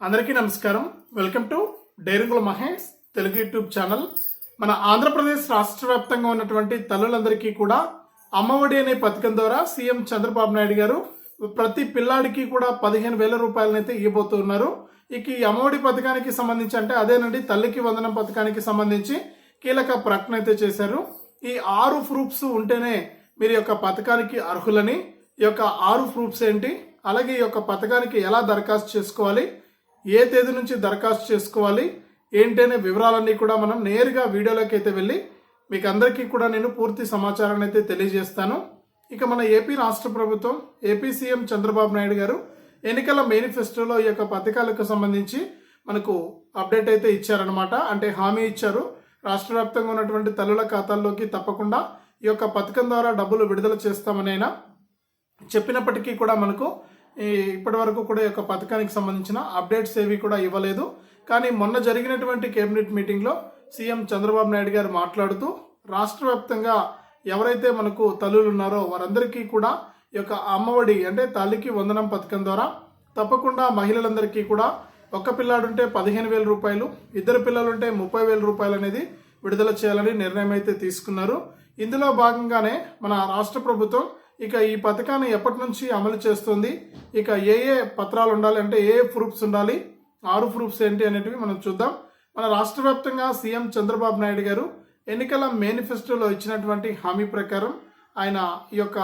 అందరికీ నమస్కారం. Welcome to డైరింగుల Mahesh Telugu YouTube channel. మన ఆంధ్రప్రదేశ్ రాష్ట్ర వ్యాప్తంగా ఉన్నటువంటి తల్లులందరికీ కూడా అమ్మఒడి అనే పథకం ద్వారా సీఎం చంద్రబాబు నాయుడు గారు ప్రతి పిల్లాడికి కూడా పదిహేను వేల రూపాయలనైతే ఇవ్వబోతున్నారు ఇక ఈ అమ్మఒడి పథకానికి సంబంధించి అంటే అదేనండి తల్లికి వందనం పథకానికి సంబంధించి కీలక ప్రకటన అయితే చేశారు. ఈ ఆరు ప్రూఫ్స్ ఉంటేనే మీరు యొక్క పథకానికి అర్హులని ఈ యొక్క ఆరు ప్రూఫ్స్ ఏంటి అలాగే ఈ యొక్క పథకానికి ఎలా దరఖాస్తు చేసుకోవాలి ఏ తేదీ నుంచి దరఖాస్తు చేసుకోవాలి ఏంటి అనే వివరాలన్నీ కూడా మనం నేరుగా వీడియోలోకి అయితే వెళ్ళి మీకు అందరికీ కూడా నేను పూర్తి సమాచారాన్ని అయితే తెలియజేస్తాను. ఇక మన ఏపీ రాష్ట్ర ప్రభుత్వం ఏపీ సీఎం చంద్రబాబు నాయుడు గారు ఎన్నికల మేనిఫెస్టోలో ఈ యొక్క పథకాలకు సంబంధించి మనకు అప్డేట్ అయితే ఇచ్చారనమాట అంటే హామీ ఇచ్చారు. రాష్ట్ర వ్యాప్తంగా ఉన్నటువంటి తల్లుల ఖాతాల్లోకి తప్పకుండా ఈ యొక్క పథకం ద్వారా డబ్బులు విడుదల చేస్తామని అయినా చెప్పినప్పటికీ కూడా మనకు ఇప్పటి వరకు కూడా యొక్క పథకానికి సంబంధించిన అప్డేట్స్ ఏవి కూడా ఇవ్వలేదు. కానీ మొన్న జరిగినటువంటి కేబినెట్ మీటింగ్లో సీఎం చంద్రబాబు నాయుడు గారు మాట్లాడుతూ రాష్ట్ర వ్యాప్తంగా ఎవరైతే మనకు తల్లులు ఉన్నారో వారందరికీ కూడా ఈ యొక్క అమ్మఒడి అంటే తల్లికి వందనం పథకం ద్వారా తప్పకుండా మహిళలందరికీ కూడా ఒక్క పిల్లాడుంటే పదిహేను వేల రూపాయలు ఇద్దరు పిల్లలుంటే ముప్పై వేల రూపాయలు అనేది విడుదల చేయాలని నిర్ణయం అయితే తీసుకున్నారు. ఇందులో భాగంగానే మన రాష్ట్ర ప్రభుత్వం ఇక ఈ పథకాన్ని ఎప్పటి నుంచి అమలు చేస్తుంది? ఇక ఏ ఏ పత్రాలు ఉండాలి? అంటే ఏ ఏ ప్రూఫ్స్ ఉండాలి? ఆరు ప్రూఫ్స్ ఏంటి అనేటివి మనం చూద్దాం. మన రాష్ట్ర వ్యాప్తంగా సీఎం చంద్రబాబు నాయుడు గారు ఎన్నికల మేనిఫెస్టోలో ఇచ్చినటువంటి హామీ ప్రకారం ఆయన ఈ యొక్క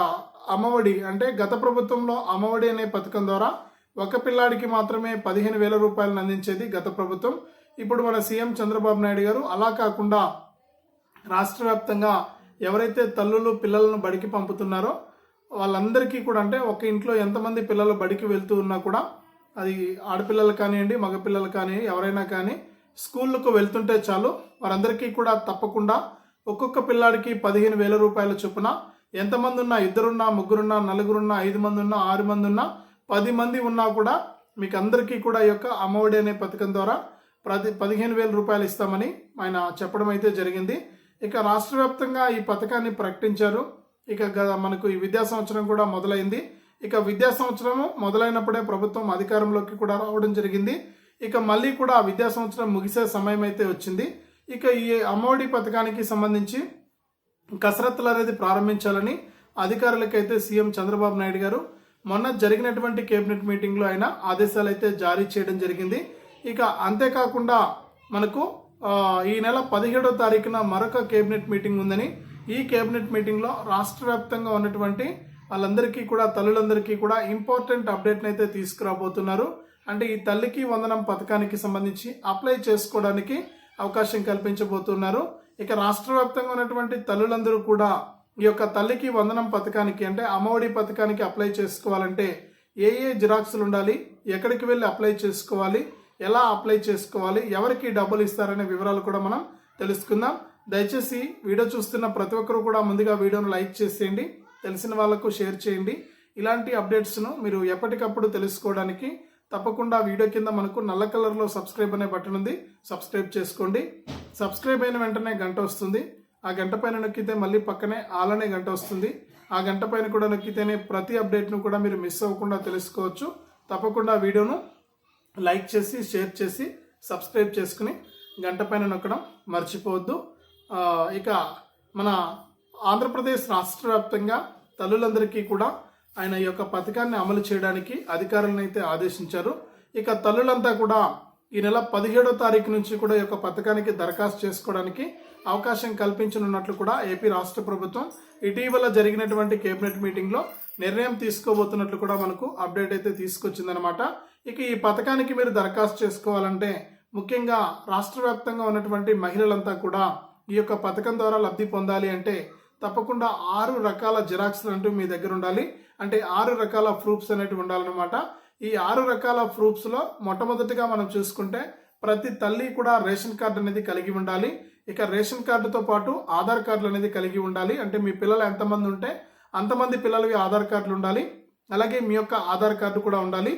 అమ్మఒడి అంటే గత ప్రభుత్వంలో అమ్మఒడి అనే పథకం ద్వారా ఒక పిల్లాడికి మాత్రమే పదిహేను వేల రూపాయలను అందించేది గత ప్రభుత్వం. ఇప్పుడు మన సీఎం చంద్రబాబు నాయుడు గారు అలా కాకుండా రాష్ట్ర వ్యాప్తంగా ఎవరైతే తల్లులు పిల్లలను బడికి పంపుతున్నారో వాళ్ళందరికీ కూడా అంటే ఒక ఇంట్లో ఎంతమంది పిల్లలు బడికి వెళ్తూ ఉన్నా కూడా అది ఆడపిల్లలు కానివ్వండి మగపిల్లలు కానీ ఎవరైనా కానీ స్కూళ్ళకు వెళ్తుంటే చాలు వారందరికీ కూడా తప్పకుండా ఒక్కొక్క పిల్లాడికి పదిహేను వేల రూపాయల చొప్పున ఎంతమంది ఉన్నా ఇద్దరున్నా ముగ్గురున్నా నలుగురున్నా ఐదు మంది ఉన్నా ఆరు మంది ఉన్నా పది మంది ఉన్నా కూడా మీకు అందరికీ కూడా ఈ యొక్క అమ్మఒడి అనే పథకం ద్వారా ప్రతి పదిహేను వేల రూపాయలు ఇస్తామని ఆయన చెప్పడం అయితే జరిగింది. ఇక రాష్ట్ర వ్యాప్తంగా ఈ పథకాన్ని ప్రకటించారు. ఇక మనకు ఈ విద్యా సంవత్సరం కూడా మొదలైంది. ఇక విద్యా సంవత్సరము మొదలైనప్పుడే ప్రభుత్వం అధికారంలోకి కూడా రావడం జరిగింది. ఇక మళ్ళీ కూడా ఆ విద్యా సంవత్సరం ముగిసే సమయం అయితే వచ్చింది. ఇక ఈ అమ్మఒడి పథకానికి సంబంధించి కసరత్తులు అనేది ప్రారంభించాలని అధికారులకైతే సీఎం చంద్రబాబు నాయుడు గారు మొన్న జరిగినటువంటి కేబినెట్ మీటింగ్లో ఆయన ఆదేశాలు అయితే జారీ చేయడం జరిగింది. ఇక అంతేకాకుండా మనకు ఈ నెల పదిహేడో తారీఖున మరొక కేబినెట్ మీటింగ్ ఉందని ఈ కేబినెట్ మీటింగ్లో రాష్ట్ర వ్యాప్తంగా ఉన్నటువంటి వాళ్ళందరికీ కూడా తల్లులందరికీ కూడా ఇంపార్టెంట్ అప్డేట్ని అయితే తీసుకురాబోతున్నారు. అంటే ఈ తల్లికి వందనం పథకానికి సంబంధించి అప్లై చేసుకోవడానికి అవకాశం కల్పించబోతున్నారు. ఇక రాష్ట్ర వ్యాప్తంగా ఉన్నటువంటి తల్లులందరూ కూడా ఈ యొక్క తల్లికి వందనం పథకానికి అంటే అమ్మఒడి పథకానికి అప్లై చేసుకోవాలంటే ఏ ఏ జిరాక్స్లు ఉండాలి ఎక్కడికి వెళ్ళి అప్లై చేసుకోవాలి ఎలా అప్లై చేసుకోవాలి ఎవరికి డబ్బులు ఇస్తారనే వివరాలు కూడా మనం తెలుసుకుందాం. దయచేసి వీడియో చూస్తున్న ప్రతి ఒక్కరు కూడా ముందుగా వీడియోను లైక్ చేసేయండి తెలిసిన వాళ్ళకు షేర్ చేయండి. ఇలాంటి అప్డేట్స్ను మీరు ఎప్పటికప్పుడు తెలుసుకోవడానికి తప్పకుండా వీడియో కింద మనకు నల్ల కలర్లో సబ్స్క్రైబ్ అనే బటన్ ఉంది సబ్స్క్రైబ్ చేసుకోండి. సబ్స్క్రైబ్ అయిన వెంటనే గంట వస్తుంది. ఆ గంట పైన నొక్కితే మళ్ళీ పక్కనే ఆల్ అనే గంట వస్తుంది. ఆ గంట పైన కూడా నొక్కితేనే ప్రతి అప్డేట్ను కూడా మీరు మిస్ అవ్వకుండా తెలుసుకోవచ్చు. తప్పకుండా వీడియోను లైక్ చేసి షేర్ చేసి సబ్స్క్రైబ్ చేసుకుని గంట పైన నొక్కడం మర్చిపోవద్దు. ఇక మన ఆంధ్రప్రదేశ్ రాష్ట్ర వ్యాప్తంగా తల్లులందరికీ కూడా ఆయన ఈ యొక్క పథకాన్ని అమలు చేయడానికి అధికారులను అయితే ఆదేశించారు. ఇక తల్లులంతా కూడా ఈ నెల పదిహేడో తారీఖు నుంచి కూడా ఈ యొక్క పథకానికి దరఖాస్తు చేసుకోవడానికి అవకాశం కల్పించనున్నట్లు కూడా ఏపీ రాష్ట్ర ప్రభుత్వం ఇటీవల జరిగినటువంటి కేబినెట్ మీటింగ్లో నిర్ణయం తీసుకోబోతున్నట్లు కూడా మనకు అప్డేట్ అయితే తీసుకొచ్చిందనమాట ఇక ఈ పథకానికి మీరు దరఖాస్తు చేసుకోవాలంటే ముఖ్యంగా రాష్ట్ర వ్యాప్తంగా ఉన్నటువంటి మహిళలంతా కూడా ఈ యొక్క పథకం ద్వారా లబ్ధి పొందాలి అంటే తప్పకుండా ఆరు రకాల జిరాక్స్ అంటూ మీ దగ్గర ఉండాలి. అంటే ఆరు రకాల ప్రూఫ్స్ అనేటివి ఉండాలన్నమాట. ఈ ఆరు రకాల ప్రూఫ్స్లో మొట్టమొదటిగా మనం చూసుకుంటే ప్రతి తల్లి కూడా రేషన్ కార్డు అనేది కలిగి ఉండాలి. ఇక రేషన్ కార్డుతో పాటు ఆధార్ కార్డులు అనేది కలిగి ఉండాలి. అంటే మీ పిల్లలు ఎంతమంది ఉంటే అంతమంది పిల్లలవి ఆధార్ కార్డులు ఉండాలి. అలాగే మీ యొక్క ఆధార్ కార్డు కూడా ఉండాలి.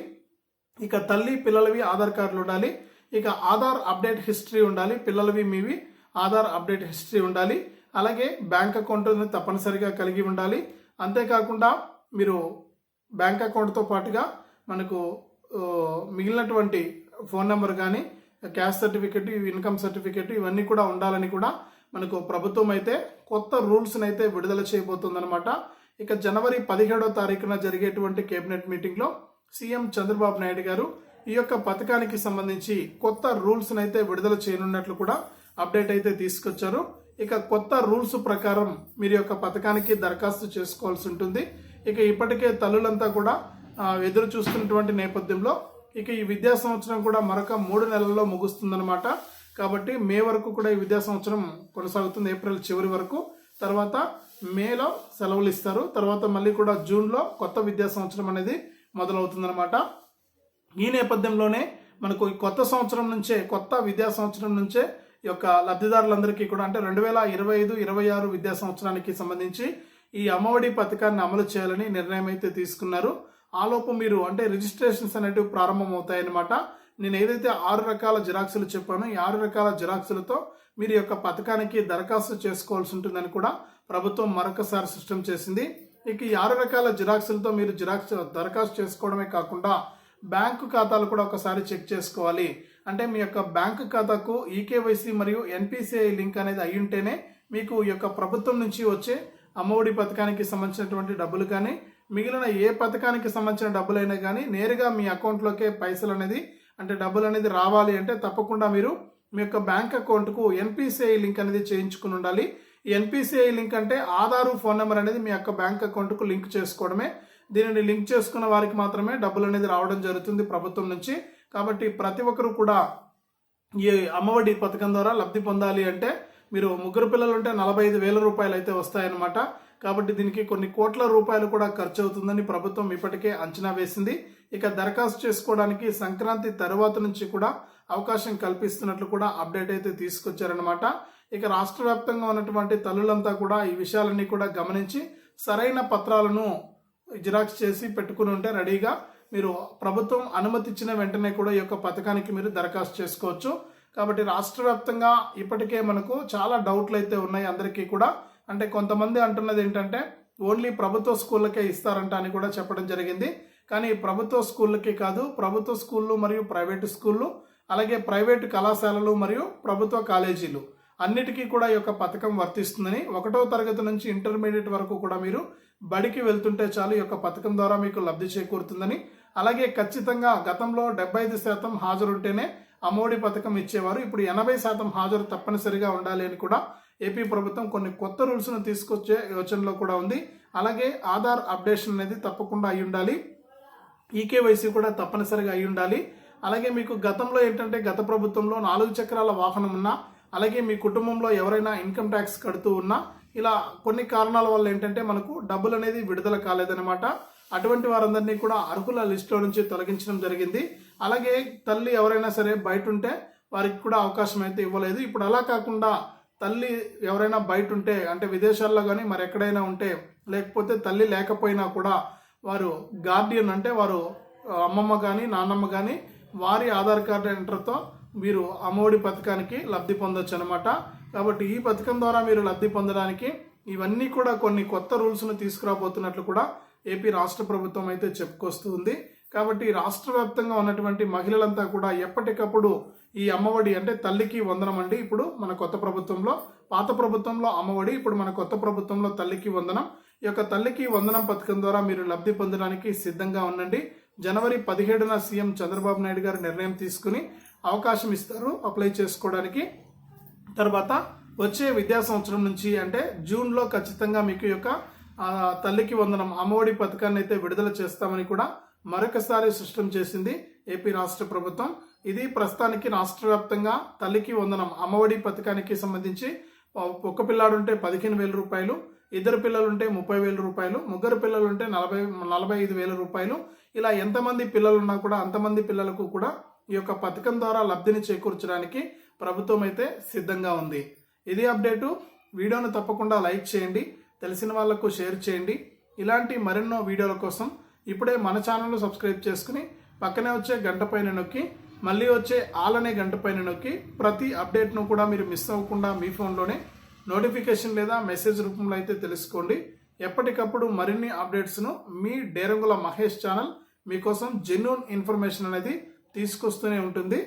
ఇక తల్లి పిల్లలవి ఆధార్ కార్డులు ఉండాలి. ఇక ఆధార్ అప్డేట్ హిస్టరీ ఉండాలి. పిల్లలవి మీవి ఆధార్ అప్డేట్ హిస్టరీ ఉండాలి అలాగే బ్యాంక్ అకౌంట్ తప్పనిసరిగా కలిగి ఉండాలి. అంతేకాకుండా మీరు బ్యాంక్ అకౌంట్తో పాటుగా మనకు మిగిలినటువంటి ఫోన్ నెంబర్ కానీ క్యాష్ సర్టిఫికెట్ ఇన్కమ్ సర్టిఫికెట్ ఇవన్నీ కూడా ఉండాలని కూడా మనకు ప్రభుత్వం అయితే కొత్త రూల్స్ని అయితే విడుదల చేయబోతుందన్నమాట. ఇక జనవరి పదిహేడో తారీఖున జరిగేటువంటి కేబినెట్ మీటింగ్లో సీఎం చంద్రబాబు నాయుడు గారు ఈ యొక్క పథకానికి సంబంధించి కొత్త రూల్స్ని అయితే విడుదల చేయనున్నట్లు కూడా అప్డేట్ అయితే తీసుకొచ్చారు. ఇక కొత్త రూల్స్ ప్రకారం మీరు యొక్క పథకానికి దరఖాస్తు చేసుకోవాల్సి ఉంటుంది. ఇక ఇప్పటికే తల్లులంతా కూడా ఎదురు చూస్తున్నటువంటి నేపథ్యంలో ఇక ఈ విద్యా సంవత్సరం కూడా మరొక మూడు నెలల్లో ముగుస్తుందన్నమాట. కాబట్టి మే వరకు కూడా ఈ విద్యా సంవత్సరం కొనసాగుతుంది ఏప్రిల్ చివరి వరకు. తర్వాత మేలో సెలవులు ఇస్తారు. తర్వాత మళ్ళీ కూడా జూన్లో కొత్త విద్యా సంవత్సరం అనేది మొదలవుతుందన్నమాట. ఈ నేపథ్యంలోనే మనకు కొత్త సంవత్సరం నుంచే కొత్త విద్యా సంవత్సరం నుంచే యొక్క లబ్ధిదారులందరికీ కూడా అంటే రెండు వేల ఇరవై ఐదు ఇరవై ఆరు విద్యా సంవత్సరానికి సంబంధించి ఈ అమ్మఒడి పథకాన్ని అమలు చేయాలని నిర్ణయం అయితే తీసుకున్నారు. ఆలోపు మీరు అంటే రిజిస్ట్రేషన్స్ అనేటివి ప్రారంభమవుతాయన్నమాట. నేను ఏదైతే ఆరు రకాల జిరాక్సులు చెప్పానో ఈ ఆరు రకాల జిరాక్సులతో మీరు యొక్క పథకానికి దరఖాస్తు చేసుకోవాల్సి ఉంటుందని కూడా ప్రభుత్వం మరొకసారి స్పష్టం చేసింది. ఇక ఈ ఆరు రకాల జిరాక్సులతో మీరు జిరాక్స్ దరఖాస్తు చేసుకోవడమే కాకుండా బ్యాంకు ఖాతాలు కూడా ఒకసారి చెక్ చేసుకోవాలి. అంటే మీ యొక్క బ్యాంకు ఖాతాకు ఈకేవైసీ మరియు ఎన్పిసిఐ లింక్ అనేది అయ్యుంటేనే ఉంటేనే మీకు ఈ యొక్క ప్రభుత్వం నుంచి వచ్చే అమ్మఒడి పథకానికి సంబంధించినటువంటి డబ్బులు కానీ మిగిలిన ఏ పథకానికి సంబంధించిన డబ్బులైనా కానీ నేరుగా మీ అకౌంట్లోకే పైసలు అనేది అంటే డబ్బులు అనేది రావాలి అంటే తప్పకుండా మీరు మీ యొక్క బ్యాంక్ అకౌంట్కు ఎన్పిసిఐ లింక్ అనేది చేయించుకుని ఉండాలి. ఎన్పిసిఐ లింక్ అంటే ఆధారు ఫోన్ నెంబర్ అనేది మీ యొక్క బ్యాంక్ అకౌంట్కు లింక్ చేసుకోవడమే. దీనిని లింక్ చేసుకున్న వారికి మాత్రమే డబ్బులు అనేది రావడం జరుగుతుంది ప్రభుత్వం నుంచి. కాబట్టి ప్రతి ఒక్కరు కూడా ఈ అమ్మఒడి పథకం ద్వారా లబ్ధి పొందాలి అంటే మీరు ముగ్గురు పిల్లలు ఉంటే నలభై ఐదు వేల రూపాయలు అయితే వస్తాయన్నమాట. కాబట్టి దీనికి కొన్ని కోట్ల రూపాయలు కూడా ఖర్చు అవుతుందని ప్రభుత్వం ఇప్పటికే అంచనా వేసింది. ఇక దరఖాస్తు చేసుకోవడానికి సంక్రాంతి తర్వాత నుంచి కూడా అవకాశం కల్పిస్తున్నట్లు కూడా అప్డేట్ అయితే తీసుకొచ్చారనమాట ఇక రాష్ట్ర వ్యాప్తంగా ఉన్నటువంటి తల్లులంతా కూడా ఈ విషయాలన్నీ కూడా గమనించి సరైన పత్రాలను జిరాక్స్ చేసి పెట్టుకుని ఉంటే రెడీగా మీరు ప్రభుత్వం అనుమతిచ్చిన వెంటనే కూడా ఈ యొక్క పథకానికి మీరు దరఖాస్తు చేసుకోవచ్చు. కాబట్టి రాష్ట్ర వ్యాప్తంగా ఇప్పటికే మనకు చాలా డౌట్లు అయితే ఉన్నాయి అందరికీ కూడా. అంటే కొంతమంది అంటున్నది ఏంటంటే ఓన్లీ ప్రభుత్వ స్కూళ్ళకే ఇస్తారంట అని కూడా చెప్పడం జరిగింది. కానీ ప్రభుత్వ స్కూళ్ళకి కాదు ప్రభుత్వ స్కూళ్ళు మరియు ప్రైవేటు స్కూళ్ళు అలాగే ప్రైవేటు కళాశాలలు మరియు ప్రభుత్వ కాలేజీలు అన్నిటికీ కూడా ఈ యొక్క పథకం వర్తిస్తుందని ఒకటో తరగతి నుంచి ఇంటర్మీడియట్ వరకు కూడా మీరు బడికి వెళ్తుంటే చాలు ఈ యొక్క పథకం ద్వారా మీకు లబ్ధి చేకూరుతుందని అలాగే ఖచ్చితంగా గతంలో డెబ్బై ఐదు శాతం హాజరుంటేనే అమ్మఒడి పథకం ఇచ్చేవారు. ఇప్పుడు ఎనభై శాతం హాజరు తప్పనిసరిగా ఉండాలి అని కూడా ఏపీ ప్రభుత్వం కొన్ని కొత్త రూల్స్ను తీసుకొచ్చే యోచనలో కూడా ఉంది. అలాగే ఆధార్ అప్డేషన్ అనేది తప్పకుండా అయి ఉండాలి. ఈకేవైసీ కూడా తప్పనిసరిగా అయి ఉండాలి. అలాగే మీకు గతంలో ఏంటంటే గత ప్రభుత్వంలో నాలుగు చక్రాల వాహనం ఉన్నా అలాగే మీ కుటుంబంలో ఎవరైనా ఇన్కమ్ ట్యాక్స్ కడుతూ ఉన్నా ఇలా కొన్ని కారణాల వల్ల ఏంటంటే మనకు డబ్బులు అనేది విడుదల కాలేదనమాట అటువంటి వారందరినీ కూడా అర్హుల లిస్టులో నుంచి తొలగించడం జరిగింది. అలాగే తల్లి ఎవరైనా సరే బయట ఉంటే వారికి కూడా అవకాశం అయితే ఇవ్వలేదు. ఇప్పుడు అలా కాకుండా తల్లి ఎవరైనా బయట ఉంటే అంటే విదేశాల్లో కానీ మరి ఎక్కడైనా ఉంటే లేకపోతే తల్లి లేకపోయినా కూడా వారు గార్డియన్ అంటే వారు అమ్మమ్మ కానీ నాన్నమ్మ కానీ వారి ఆధార్ కార్డు ఎంటర్తో మీరు అమ్మఒడి పథకానికి లబ్ధి పొందొచ్చు అనమాట కాబట్టి ఈ పథకం ద్వారా మీరు లబ్ధి పొందడానికి ఇవన్నీ కూడా కొన్ని కొత్త రూల్స్ను తీసుకురాబోతున్నట్లు కూడా ఏపీ రాష్ట్ర ప్రభుత్వం అయితే చెప్పుకొస్తూ ఉంది కాబట్టి రాష్ట్ర వ్యాప్తంగా ఉన్నటువంటి మహిళలంతా కూడా ఎప్పటికప్పుడు ఈ అమ్మఒడి అంటే తల్లికి వందనం అండి. ఇప్పుడు మన కొత్త ప్రభుత్వంలో పాత ప్రభుత్వంలో అమ్మఒడి ఇప్పుడు మన కొత్త ప్రభుత్వంలో తల్లికి వందనం. ఈ యొక్క తల్లికి వందనం పథకం ద్వారా మీరు లబ్ధి పొందడానికి సిద్ధంగా ఉండండి. జనవరి పదిహేడున సీఎం చంద్రబాబు నాయుడు గారు నిర్ణయం తీసుకుని అవకాశం ఇస్తారు అప్లై చేసుకోవడానికి. తర్వాత వచ్చే విద్యా సంవత్సరం నుంచి అంటే జూన్లో ఖచ్చితంగా మీకు యొక్క తల్లికి వందనం. అమ్మఒడి పథకాన్ని అయితే విడుదల చేస్తామని కూడా మరొకసారి స్పష్టం చేసింది ఏపీ రాష్ట్ర ప్రభుత్వం. ఇది ప్రస్తుతానికి రాష్ట్ర వ్యాప్తంగా తల్లికి వందనం అమ్మఒడి పథకానికి సంబంధించి ఒక పిల్లాడుంటే పదిహేను వేల రూపాయలు ఇద్దరు పిల్లలుంటే ముప్పై వేల రూపాయలు ముగ్గురు పిల్లలుంటే నలభై నలభై ఐదు వేల రూపాయలు. ఇలా ఎంతమంది పిల్లలు ఉన్నా కూడా అంతమంది పిల్లలకు కూడా ఈ యొక్క పథకం ద్వారా లబ్ధిని చేకూర్చడానికి ప్రభుత్వం అయితే సిద్ధంగా ఉంది. ఇది అప్డేటు. వీడియోను తప్పకుండా లైక్ చేయండి. తెలిసిన వాళ్ళకు షేర్ చేయండి. ఇలాంటి మరెన్నో వీడియోల కోసం ఇప్పుడే మన ఛానల్ను సబ్స్క్రైబ్ చేసుకుని పక్కనే వచ్చే గంట పైన నొక్కి మళ్ళీ వచ్చే ఆల్ అనే గంట పైన నొక్కి ప్రతి అప్డేట్ను కూడా మీరు మిస్ అవ్వకుండా మీ ఫోన్లోనే నోటిఫికేషన్ లేదా మెసేజ్ రూపంలో అయితే తెలుసుకోండి. ఎప్పటికప్పుడు మరిన్ని అప్డేట్స్ను మీ డేరంగుల మహేష్ ఛానల్ మీకోసం జెన్యున్ ఇన్ఫర్మేషన్ అనేది తీసుకొస్తూనే ఉంటుంది.